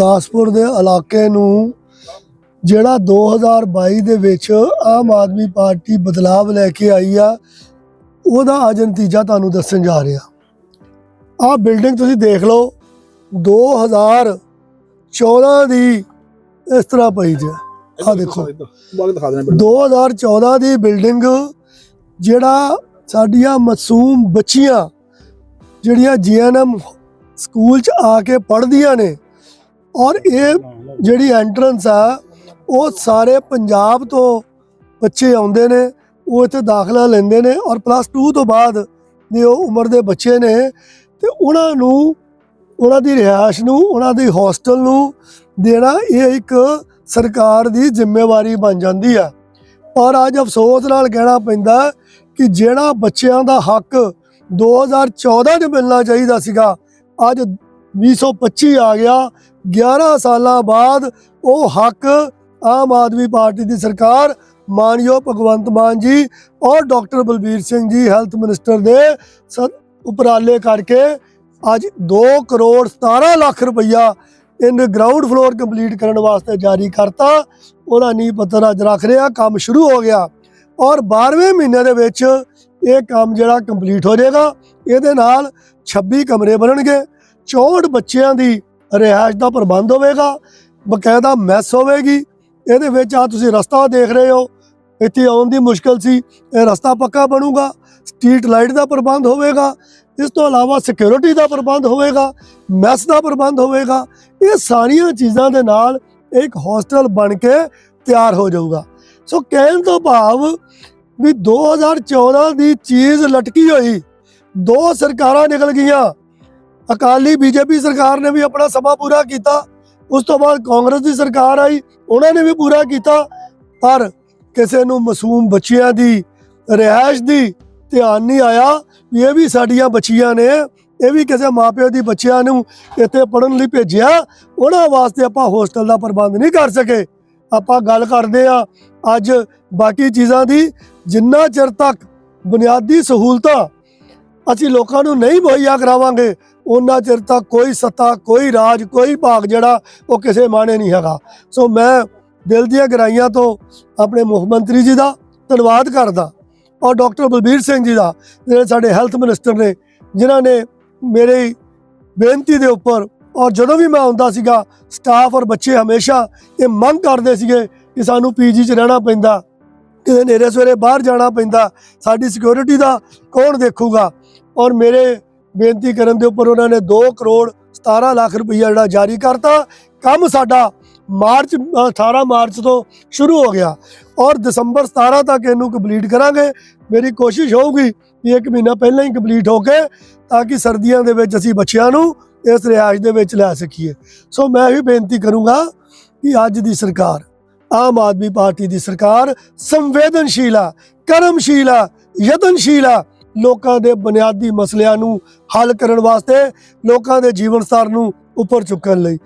ਗੁਰਦਾਸਪੁਰ ਦੇ ਇਲਾਕੇ ਨੂੰ ਜਿਹੜਾ 2022 ਦੇ ਵਿੱਚ ਆਮ ਆਦਮੀ ਪਾਰਟੀ ਬਦਲਾਵ ਲੈ ਕੇ ਆਈ ਆ ਉਹਦਾ ਅੱਜ ਨਤੀਜਾ ਤੁਹਾਨੂੰ ਦੱਸਣ ਜਾ ਰਿਹਾ। ਆਹ ਬਿਲਡਿੰਗ ਤੁਸੀਂ ਦੇਖ ਲਓ 2014 ਦੀ ਇਸ ਤਰ੍ਹਾਂ ਪਈ ਜੇ। ਆਹ ਦੇਖੋ। ਬਾਗ ਦਿਖਾ ਦੇਣਾ 2014 ਦੀ ਬਿਲਡਿੰਗ ਜਿਹੜਾ ਸਾਡੀਆਂ ਮਾਸੂਮ ਬੱਚੀਆਂ ਜਿਹੜੀਆਂ ਜੀਐਨਐਮ ਸਕੂਲ ਚ ਆ ਕੇ ਪੜ੍ਹਦੀਆਂ ਨੇ ਔਰ ਇਹ ਜਿਹੜੀ ਐਂਟਰੈਂਸ ਆ, ਉਹ ਸਾਰੇ ਪੰਜਾਬ ਤੋਂ ਬੱਚੇ ਆਉਂਦੇ ਨੇ, ਉਹ ਇੱਥੇ ਦਾਖਲਾ ਲੈਂਦੇ ਨੇ ਔਰ ਪਲੱਸ 2 ਤੋਂ ਬਾਅਦ ਦੇ ਉਹ ਉਮਰ ਦੇ ਬੱਚੇ ਨੇ ਤੇ ਉਹਨਾਂ ਨੂੰ, ਉਹਨਾਂ ਦੀ ਰਿਹਾਇਸ਼ ਨੂੰ, ਉਹਨਾਂ ਦੀ ਹੋਸਟਲ ਨੂੰ ਦੇਣਾ ਇਹ ਇੱਕ ਸਰਕਾਰ ਦੀ ਜ਼ਿੰਮੇਵਾਰੀ ਬਣ ਜਾਂਦੀ ਆ। ਔਰ ਅੱਜ ਅਫਸੋਸ ਨਾਲ ਕਹਿਣਾ ਪੈਂਦਾ ਕਿ ਜਿਹੜਾ ਬੱਚਿਆਂ ਦਾ ਹੱਕ 2014 ਚ ਮਿਲਣਾ ਚਾਹੀਦਾ ਸੀਗਾ, ਅੱਜ 2025 ਆ ਗਿਆ। 11 ਸਾਲਾਂ ਬਾਅਦ ਉਹ ਹੱਕ ਆਮ ਆਦਮੀ ਪਾਰਟੀ ਦੀ ਸਰਕਾਰ ਮਾਨਯੋਗ ਭਗਵੰਤ ਮਾਨ ਜੀ ਔਰ doctor Balbir Singh ji health minister ਦੇ ਸ- ਉਪਰਾਲੇ ਕਰਕੇ ਅੱਜ 2 ਕਰੋੜ 17 ਲੱਖ ਰੁਪਈਆ ਇਹਨ ਗਰਾਊਂਡ ਫਲੋਰ ਕੰਪਲੀਟ ਕਰਨ ਵਾਸਤੇ ਜਾਰੀ ਕਰਤਾ। ਉਹਦਾ ਨੀਂਹ ਪੱਤਰ ਅੱਜ ਰੱਖ ਰਿਹਾ, ਕੰਮ ਸ਼ੁਰੂ ਹੋ ਗਿਆ। ਔਰ 12ਵੇਂ ਮਹੀਨੇ ਦੇ ਵਿੱਚ ਇਹ ਕੰਮ ਜਿਹੜਾ ਕੰਪਲੀਟ ਹੋ ਜਾਏਗਾ, ਇਹਦੇ ਨਾਲ 26 ਕਮਰੇ ਬਣਨਗੇ। 64 ਬੱਚਿਆਂ ਦੀ ਰਿਹਾਇਸ਼ ਦਾ ਪ੍ਰਬੰਧ ਹੋਵੇਗਾ, ਬਕਾਇਦਾ ਮੈਸ ਹੋਵੇਗੀ, ਇਹਦੇ ਵਿੱਚ ਆ ਤੁਸੀਂ ਰਸਤਾ ਦੇਖ ਰਹੇ ਹੋ, ਇੱਥੇ ਆਉਣ ਦੀ ਮੁਸ਼ਕਲ ਸੀ, ਇਹ ਰਸਤਾ ਪੱਕਾ ਬਣੂਗਾ ਸਟਰੀਟ ਲਾਈਟ ਦਾ ਪ੍ਰਬੰਧ ਹੋਵੇਗਾ, ਇਸ ਤੋਂ ਇਲਾਵਾ ਸਿਕਿਉਰਿਟੀ ਦਾ ਪ੍ਰਬੰਧ ਹੋਵੇਗਾ ਮੈਸ ਦਾ ਪ੍ਰਬੰਧ ਹੋਵੇਗਾ, ਇਹ ਸਾਰੀਆਂ ਚੀਜ਼ਾਂ ਦੇ ਨਾਲ ਇੱਕ ਹੋਸਟਲ ਬਣ ਕੇ ਤਿਆਰ ਹੋ ਜਾਊਗਾ। ਸੋ ਕਹਿਣ ਤੋਂ ਭਾਵ ਵੀ 2014 ਦੀ ਚੀਜ਼ ਲਟਕੀ ਹੋਈ, ਦੋ ਸਰਕਾਰਾਂ ਨਿਕਲ ਗਈਆਂ ਅਕਾਲੀ ਬੀਜੇਪੀ ਸਰਕਾਰ ਨੇ ਵੀ ਆਪਣਾ ਸਮਾਂ ਪੂਰਾ ਕੀਤਾ। ਉਸ ਤੋਂ ਬਾਅਦ ਕਾਂਗਰਸ ਦੀ ਸਰਕਾਰ ਆਈ, ਉਹਨਾਂ ਨੇ ਵੀ ਪੂਰਾ ਕੀਤਾ। ਪਰ ਕਿਸੇ ਨੂੰ ਮਾਸੂਮ ਬੱਚਿਆਂ ਦੀ, ਰਿਹਾਇਸ਼ ਦੀ ਧਿਆਨ ਨਹੀਂ ਆਇਆ ਵੀ ਇਹ ਵੀ ਸਾਡੀਆਂ ਬੱਚੀਆਂ ਨੇ, ਇਹ ਵੀ ਕਿਸੇ ਮਾਪਿਓ ਦੀ ਬੱਚਿਆਂ ਨੂੰ ਇੱਥੇ ਪੜਨ ਲਈ ਭੇਜਿਆ। ਉਹਨਾਂ ਵਾਸਤੇ ਆਪਾਂ ਹੋਸਟਲ ਦਾ ਪ੍ਰਬੰਧ ਨਹੀਂ ਕਰ ਸਕੇ। ਆਪਾਂ ਗੱਲ ਕਰਦੇ ਆ ਅੱਜ ਬਾਕੀ ਚੀਜ਼ਾਂ ਦੀ। ਜਿੰਨਾ ਚਿਰ ਤੱਕ ਬੁਨਿਆਦੀ ਸਹੂਲਤਾਂ ਅਸੀਂ ਲੋਕਾਂ ਨੂੰ ਨਹੀਂ ਮੁਹੱਈਆ ਕਰਾਵਾਂਗੇ ਉਹਨਾਂ ਚਿਰ ਤੱਕ ਕੋਈ ਸੱਤਾ, ਕੋਈ ਰਾਜ, ਕੋਈ ਭਾਗ ਜਿਹੜਾ ਉਹ ਕਿਸੇ ਮਾਣੇ ਨਹੀਂ ਹੈਗਾ। ਸੋ ਮੈਂ ਦਿਲ ਦੀਆਂ ਗਹਿਰਾਈਆਂ ਤੋਂ ਆਪਣੇ ਮੁੱਖ ਮੰਤਰੀ ਜੀ ਦਾ ਧੰਨਵਾਦ ਕਰਦਾ ਔਰ ਡਾਕਟਰ ਬਲਬੀਰ ਸਿੰਘ ਜੀ ਦਾ, ਜਿਹੜੇ ਸਾਡੇ ਹੈਲਥ ਮਿਨਿਸਟਰ ਨੇ, ਜਿਨ੍ਹਾਂ ਨੇ ਮੇਰੀ ਬੇਨਤੀ ਦੇ ਉੱਪਰ ਔਰ ਜਦੋਂ ਵੀ ਮੈਂ ਆਉਂਦਾ ਸੀਗਾ, ਸਟਾਫ ਔਰ ਬੱਚੇ ਹਮੇਸ਼ਾ ਇਹ ਮੰਗ ਕਰਦੇ ਸੀਗੇ ਕਿ ਸਾਨੂੰ ਪੀਜੀ 'ਚ ਰਹਿਣਾ ਪੈਂਦਾ, ਕਿਤੇ ਨੇਰੇ ਸਵੇਰੇ ਬਾਹਰ ਜਾਣਾ ਪੈਂਦਾ, ਸਾਡੀ ਸਿਕਿਉਰਿਟੀ ਦਾ ਕੌਣ ਦੇਖੂਗਾ? ਔਰ ਮੇਰੇ ਬੇਨਤੀ ਕਰਨ ਦੇ ਉੱਪਰ ਉਹਨਾਂ ਨੇ 2 ਕਰੋੜ 17 ਲੱਖ ਰੁਪਈਆ ਜਿਹੜਾ ਜਾਰੀ ਕਰਤਾ। ਕੰਮ ਸਾਡਾ ਮਾਰਚ ਅ, 18 ਮਾਰਚ ਤੋਂ ਸ਼ੁਰੂ ਹੋ ਗਿਆ ਔਰ ਦਸੰਬਰ 17 ਤੱਕ ਇਹਨੂੰ ਕੰਪਲੀਟ ਕਰਾਂਗੇ। ਮੇਰੀ ਕੋਸ਼ਿਸ਼ ਹੋਊਗੀ ਕਿ ਇੱਕ ਮਹੀਨਾ ਪਹਿਲਾਂ ਹੀ ਕੰਪਲੀਟ ਹੋ ਕੇ ਤਾਂ ਕਿ ਸਰਦੀਆਂ ਦੇ ਵਿੱਚ ਅਸੀਂ ਬੱਚਿਆਂ ਨੂੰ ਇਸ ਰਿਆਜ ਦੇ ਵਿੱਚ ਲੈ ਸਕੀਏ। ਸੋ ਮੈਂ ਵੀ ਬੇਨਤੀ ਕਰੂੰਗਾ ਕਿ ਅੱਜ ਦੀ ਸਰਕਾਰ ਆਮ ਆਦਮੀ ਪਾਰਟੀ ਦੀ ਸਰਕਾਰ ਸੰਵੇਦਨਸ਼ੀਲ ਆ ਕਰਮਸ਼ੀਲ ਆ ਯਤਨਸ਼ੀਲ ਆ। ਲੋਕਾਂ ਦੇ ਬੁਨਿਆਦੀ ਮਸਲਿਆਂ ਨੂੰ ਹੱਲ ਕਰਨ ਵਾਸਤੇ ਲੋਕਾਂ ਦੇ ਜੀਵਨ ਸਤਰ ਨੂੰ ਉੱਪਰ ਚੁੱਕਣ ਲਈ।